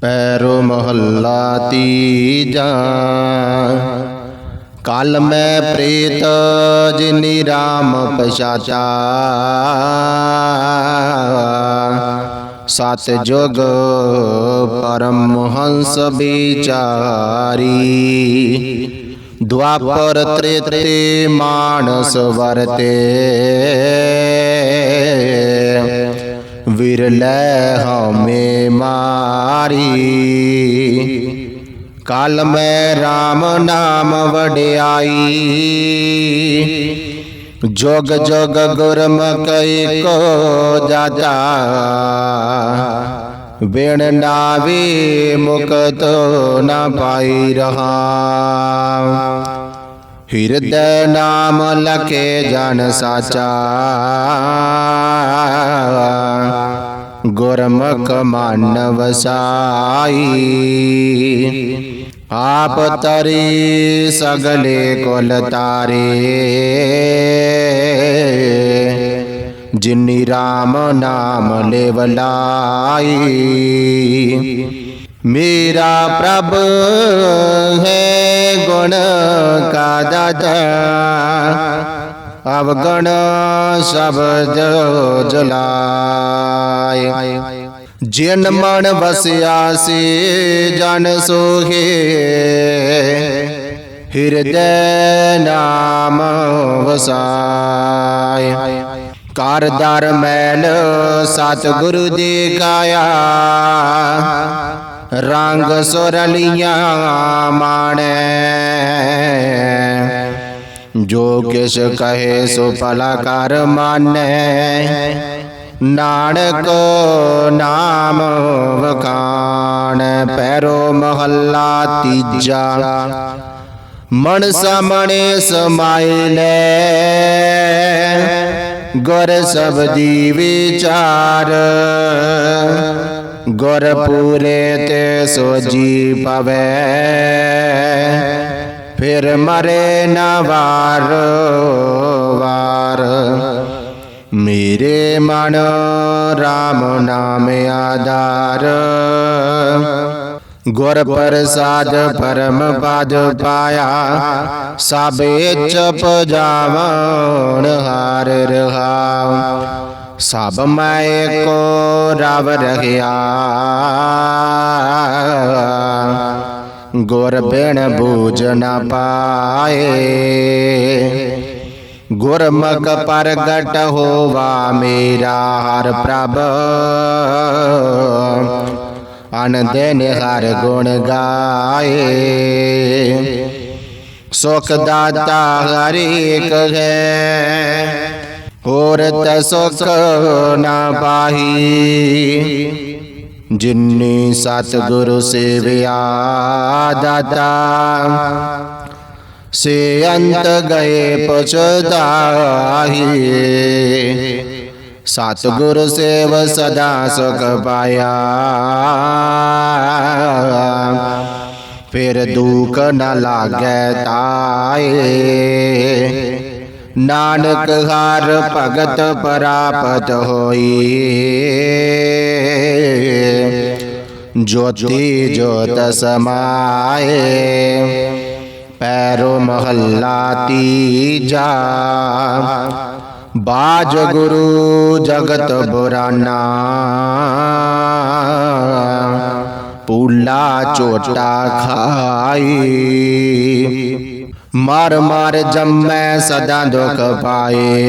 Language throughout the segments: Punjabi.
ਪੈਰੋ ਮਹੱਲਾ ਤੀਜਾ। ਕਲ ਮੈਂ ਪ੍ਰੀਤ, ਜਿਨੀ ਰਾਮ ਪਛਾਚਾ ਸਤ ਜੁਗ ਪਰਮ ਹੰਸ ਵਿਚਾਰੀ। ਦੁਆਪਰ ਤ੍ਰੇਤੇ ਮਾਨਸ ਵਰਤੇ। ਵਿਰਲੇ ਹਉਮੈ ਮਾਰੀ। ਕਲ ਮੈਂ RAM ਨਾਮ ਵਡਿਆਈ। ਜੋਗ ਜੋਗ ਗੁਰਮੁਖਿ ਕੋ ਜਾਤਾ। ਬਿਨ ਨਾਵੇ ਮੁਕਤ ਨਾ ਪਾਈ ਰਹਾ। ਹਿਰਦੈ ਨਾਮ ਲਖੇ ਜਨ ਸਾਚਾ। ਗੁਰਮੁਖ ਮਨ ਵਸਾਈ ਆਪ ਤਰੀ ਸਗਲੇ ਕੁਲ ਤਾਰੇ। ਜਿਨੀ RAM ਨਾਮ ਲੇਵ ਲਾਈ। ਮੇਰਾ ਪ੍ਰਭ ਹੈ ਗੁਣ ਕਾ ਦਾਤਾ। ਅਵਗਣ ਸ਼ਬਦ ਜਲਾਏ। ਜਿਨ ਮਨ ਵਸਿਆ ਸੀ, ਜਨ ਸੋਹੇ। ਹਿਰਦੈ ਨਾਮ ਵਸਾਏ। ਕਰ ਦਰ ਮੈਲ ਸਤ ਗੁਰੂ ਦੀ ਗਾਇਆ। ਰੰਗ ਸੁਰਲੀਆਂ ਮਾਣੈ। ਜੋ ਕਿਛ ਕਹੇ ਸੋ ਭਲਾ ਮਾਨੈ। ਨਾਨਕ ਨਾਮ ਵਖਾਣ ਪੈਰੋ ਮਹੱਲਾ ਤੀਜਾ। ਮਨ ਸਾਮਣੇ ਸਮਾਇਲੇ ਗੁਰ ਸਬਦੀ ਵਿਚਾਰ। ਗੁਰ ਪੂਰੇ ਤੇ ਸੋਜੀ ਪਵੇ। ਫਿਰ ਮਰੇ ਨਾ ਵਾਰ ਵਾਰ ਮੇਰੇ ਮਨ RAM ਨਾਮ ਆਧਾਰ ਗੁਰ ਪ੍ਰਸਾਦ ਪਰਮ ਪਦ ਪਾਇਆ ਸਭ ਚਪ ਜਾਵਣ ਹਾਰ ਰਹਾਉ ਸਭ ਮੈਂ ਕੋ ਰਵ ਰਹਿਆ ਗੁਰ ਬਿਨ ਬੂਝ ਨ ਪਾਏ। ਗੁਰਮੁਖ ਪ੍ਰਗਟ ਹੋਵਾ ਮੇਰਾ ਹਰ ਪ੍ਰਭ। ਅਨ ਦਿਨ ਹਰ ਗੁਣ ਗਾਏ। ਸੁਖ ਦਾਤਾ ਹਰ ਏਕ ਹੈ। ਹੋਰ ਤ ਸੁਖ ਨਾ ਪਾਹੀ। ਜਿਨੀ ਸਤ ਗੁਰੂ ਸੇਵਿਆ ਦਾਤਾ, ਸੇ ਅੰਤ ਗਏ ਪਛਤਾਹੀ ਸਤ ਗੁਰ ਸੇਵ ਸਦਾ ਸੁਖ ਪਾਇਆ। ਫਿਰ ਦੁਖ ਨ ਲਾਗੈ ਤਾਏ। ਨਾਨਕ ਹਰ ਭਗਤ ਪ੍ਰਾਪਤ ਹੋਈ। ਜੋਤੀ ਜੋਤ ਸਮਾਏ, ਪੈਰੋ ਮਹੱਲਾ ਤੀਜਾ। ਬਾਜ ਗੁਰੂ ਜਗਤ ਬੁਰਾਨਾ। ਪੂਲਾ ਚੋਟਾ ਖਾਈ। ਮਰ ਮਰ ਜੰਮੈ ਸਦਾ ਦੁਖ ਪਾਏ।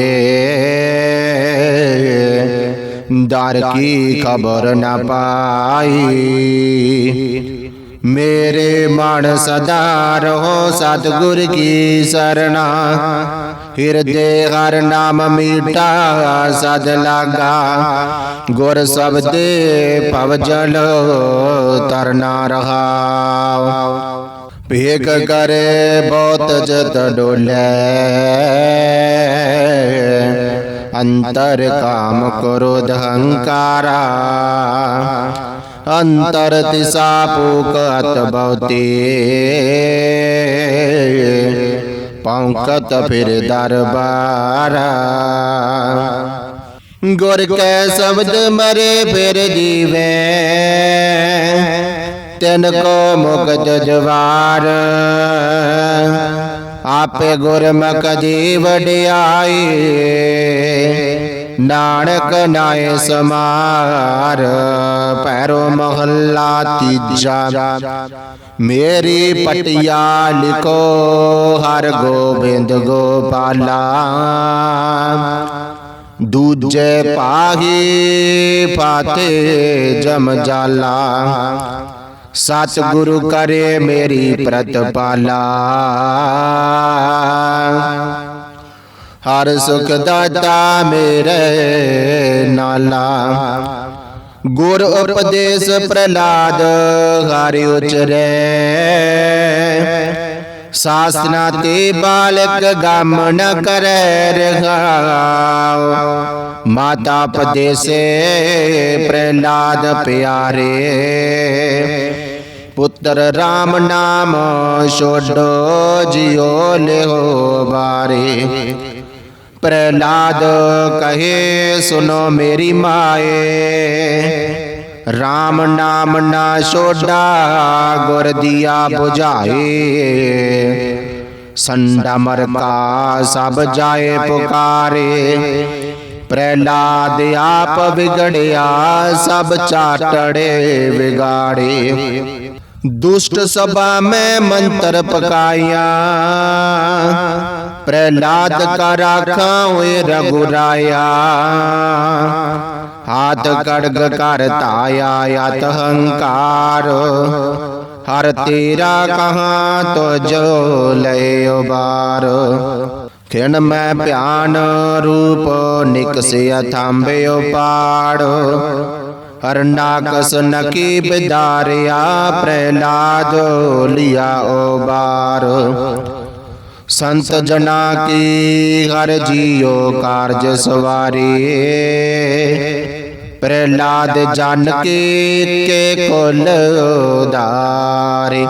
ਦਰ ਕੀ ਖਬਰ ਨਾ ਪਾਈ। ਮੇਰੇ ਮਨ ਸਦਾ ਰਹੋ ਸਤਿਗੁਰ ਕੀ ਸਰਣਾ। ਹਿਰਦੇ ਹਰ ਨਾਮ ਮੀਟਾ ਸਦ ਲਾਗਾ। ਗੁਰ ਸਬਦੇ ਭਵ ਜਲ ਤਰਨਾ ਰਹਾਉ ਭੇਗ ਕਰੇ ਬਹੁਤ ਜਤ ਡੋਲੇ। ਅੰਤਰ ਕਾਮ ਕ੍ਰੋਧ ਹੰਕਾਰਾ ਅੰਤਰ ਤਿਸਾ ਪੂਕ ਅਤ ਬਹੁਤੇ। ਪੌਂਕਤ ਫਿਰ ਦਰਬਾਰਾ। ਗੁਰ ਕੈ ਸ਼ਬਦ ਮਰੇ ਫਿਰ ਜੀਵੇ। ਤਿਨ ਕੋ ਮੁਕਤ ਜਵਾਰ ਆਪੇ ਗੁਰਮੁਖ ਦੀ ਵਡਿਆਈ ਨਾਨਕ ਨਾਏ ਸਮਾਰ। ਪੈਰੋ ਮਹੱਲਾ ਤੀਜਾ, ਮੇਰੀ ਪਟਿਆ ਲਿਖੋ, ਹਰ ਗੋਬਿੰਦ ਗੋਪਾਲਾ। ਦੂਜੇ ਪਾਹੀ ਪਾਤੇ ਜਮ ਜਾਲਾ। ਸਤਿਗੁਰੂ ਕਰੇ ਮੇਰੀ ਪ੍ਰਤਪਾਲਾ। ਹਰ ਸੁਖ ਦਾਤਾ ਮੇਰੇ ਨਾਲਾ। ਗੁਰ ਉਪਦੇਸ਼ ਪ੍ਰਲਾਦ ਹਰਿ ਉਚਰੈ। ਸਾਸਨਾ ਤੇ ਬਾਲਕ ਗਮ ਨ ਕਰੈ ਰਹਾਉ। ਮਾਤਾ ਪਦੇਸੇ ਪ੍ਰਲਾਦ ਪਿਆਰੇ। ਪੁੱਤਰ RAM ਨਾਮ ਛੋਡੋ, ਜਿਉ ਲਿਓ ਬਾਰੇ ਪ੍ਰਲਾਦ ਕਹੇ ਸੁਨੋ ਮੇਰੀ ਮਾਏ। RAM ਨਾਮ ਨਾ ਛੋਡਾ ਗੁਰ ਦੀਆ 부ਝਾਏ ਸੰਡਾ ਮਰ ਕਾ ਸਭ ਜਾਏ ਪੁਕਾਰੇ ਪ੍ਰਹਿਲਾਦ ਆਪ ਵਿਗੜਿਆ ਸਭ ਚਾਟੜੇ ਵਿਗਾੜੇ ਦੁਸ਼ਟ ਸਭਾ ਮੈਂ ਮੰਤਰ ਪਕਾਇਆ ਪ੍ਰਹਿਲਾਦ ਕਾ ਰਾਖਾਂ ਹੋਏ ਹਾਥ ਕੜਗ ਕਰ ਤਾਇਆ ਯਤ ਹੰਕਾਰ। ਹਰ ਤੇਰਾ ਕਹਾ ਤੁਜੋ ਲੈ ਉਬਾਰ। ਖਿਣ ਮੈਂ ਭਿਆਨ ਰੂਪ ਨਿਕਸਿਆ ਥਾਂਬਿਓ ਪਾੜ ਹਰਨਾਕਸ ਨਕੀ ਬਿਦਾਰਿਆ, ਪ੍ਰਹਿਲਾਦ ਲਿਆ ਉਬਾਰ। ਸੰਤ ਜਨਾ ਕੀ, ਹਰ ਜੀਓ ਕਾਰਜ ਸਵਾਰੀ। ਪ੍ਰਹਲਾਦ ਜਨ ਕੇ ਕੇ ਕੁਲ ਉਦਾਰੇ।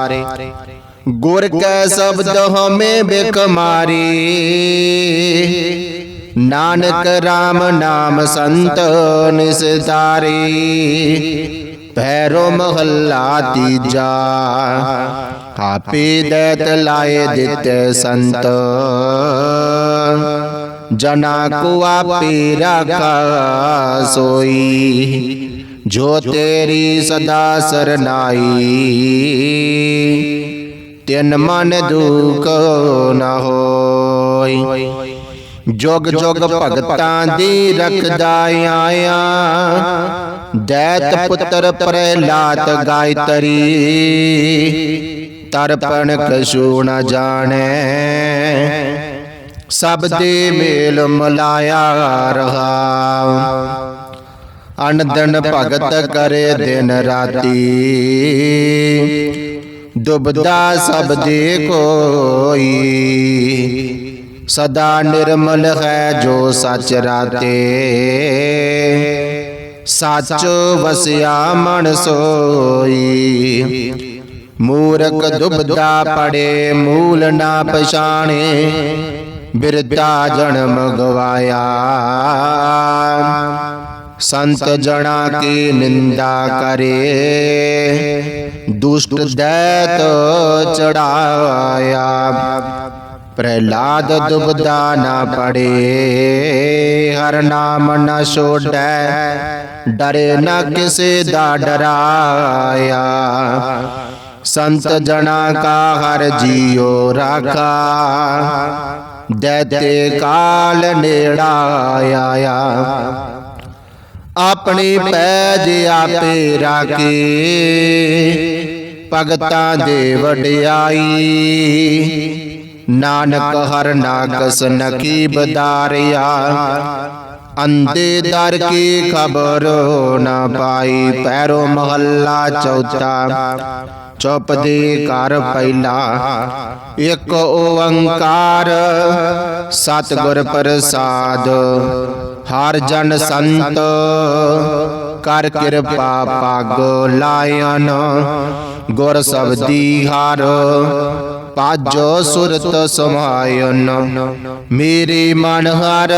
ਗੁਰ ਕੈ ਸ਼ਬਦ ਹਮੇ ਬਿਕਮਾਰੀ ਨਾਨਕ RAM ਨਾਮ ਸੰਤ ਨਿਸਤਾਰੀ। ਪੈਰੋ ਮਹੱਲਾ ਤੀਜਾ। ਆਪੇ ਦੇਤ ਲਾਏ ਦਿੱਤੇ ਸੰਤ। ਜਨਾ ਕੋ ਆਪੇ ਰਾਖਾ ਸੋਈ, ਜੋ ਤੇਰੀ ਸਦਾ ਸਰਨਾਈ। ਤਿਨ ਮਨ ਦੁਖ ਨ ਹੋਈ, ਜੁਗ ਜੁਗ ਭਗਤਾਂ ਦੀ ਰਖਦਾ ਆਇਆ। ਦੈਤ ਪੁੱਤਰ ਪ੍ਰਹਿਲਾਦ ਗਾਇਤਰੀ ਤਰਪਣ ਕਛੂ ਨ ਜਾਣੈ। ਸਭ ਦੇ ਮੇਲ ਮਲਾਇਆ ਰਹਾ। ਅਨੰਦਨ ਭਗਤ ਕਰੇ ਦਿਨ ਰਾਤੀ। ਦੁਬਦਾ ਸਭ ਦੇ ਕੋਈ। ਸਦਾ ਨਿਰਮਲ ਹੈ ਜੋ ਸਚ ਰਾਤੇ। ਸੱਚ ਵਸਿਆ ਮਨ ਸੋਈ ਮੂਰਖ ਦੁਬਦਾ ਪੜੇ ਮੂਲ ਨਾ ਪਛਾਣੇ। ਬਿਰਤਾ ਜਨਮ ਗਵਾਇਆ ਸੰਤ ਜਣਾ ਕੀ ਨਿੰਦਾ ਕਰੇ। ਦੁਸ਼ਟ ਦੈਤ ਚੜਾਇਆ। ਪ੍ਰਹਿਲਾਦ ਦੁਬਦਾ ਨਾ ਪੜੇ। ਹਰ ਨਾਮ ਨਾ ਛੋੜੈ। ਡਰੇ ਨਾ ਕਿਸੇ ਦਾ ਡਰਾਇਆ। ਸੰਤ ਜਣਾ ਕਾ ਹਰ ਜੀਉ ਰਾਖਾ। ਦੇਤੇ ਕਾਲ ਨੇੜਾ ਆਇਆ। ਆਪਣੀ ਪੈਜ ਆਪੇ ਰਾਖੇ। ਭਗਤਾਂ ਦੇ ਵਡਿਆਈ। ਨਾਨਕ ਹਰ ਨਾਗਸ ਨਕੀ ਬਦਾਰਿਆ ਅੰਦੇ ਦਰ ਕੀ ਖਬਰ ਨਾ ਪਾਈ। ਪੈਰੋ ਮਹੱਲਾ ਚੌਥਾ। ਚੁੱਪ ਦੇ ਘਰ ਪਹਿਲਾ, ਇੱਕ ਓੰਕਾਰ, ਸਤਿਗੁਰ ਪ੍ਰਸਾਦ। ਹਰ ਜਨ ਸੰਤ, ਕਰ ਕਿਰਪਾ ਪਾਗੋ ਲਾਇਨ। ਗੁਰ ਸਬਦੀ ਹਰ ਪਾਜੋ ਸੁਰਤ ਸਮਾਇਨ। ਮੇਰੀ ਮਨ ਹਰ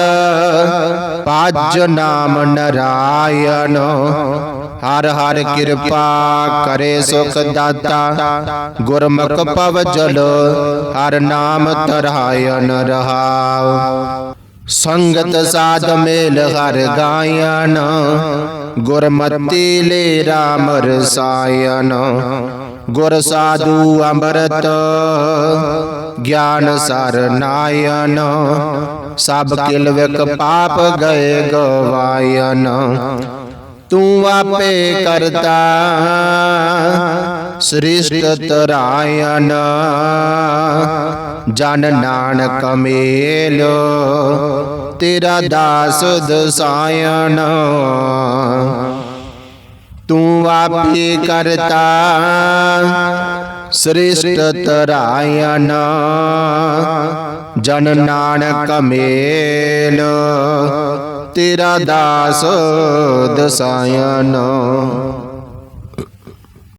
ਪਾਜ ਨਾਮ ਨਰਾਇਣ। ਹਰ ਹਰ ਕਿਰਪਾ ਕਰੇ ਸੁਖ ਦਾਤਾ। ਗੁਰਮੁਖ ਪਵ ਜਲ ਹਰ ਨਾਮ ਤਰਾਇਨ ਰਹਾਉ। ਸੰਗਤ ਸਾਧ ਮੇਲ ਹਰ ਗਾਇਨ ਗੁਰਮਤਿ ਲੈ ਰਾਮ ਰਸਾਇਨ ਗੁਰ ਸਾਧੂ ਅੰਮ੍ਰਿਤ ਗਿਆਨ ਸਰ ਨਾਇਨ। ਸਭ ਕਿਲ ਵਿਕ ਪਾਪ ਗਏ ਗਵਾਇਨ। ਤੂੰ ਆਪੇ ਕਰਤਾ ਸ੍ਰਿਸ਼ਟ ਤਰਾਇਨ ਜਨ ਨਾਨਕ ਮੇਲ। ਤੇਰਾ ਦਾਸ ਦਸਾਇਨ ਤੂੰ ਆਪੇ ਕਰਤਾ। ਸ੍ਰਿਸ਼ਟ ਤਰਾਇਨ ਜਨ ਨਾਨਕ ਮੇਲ। ਤੇਰਾ ਦਾਸ ਦਸਾਇਨ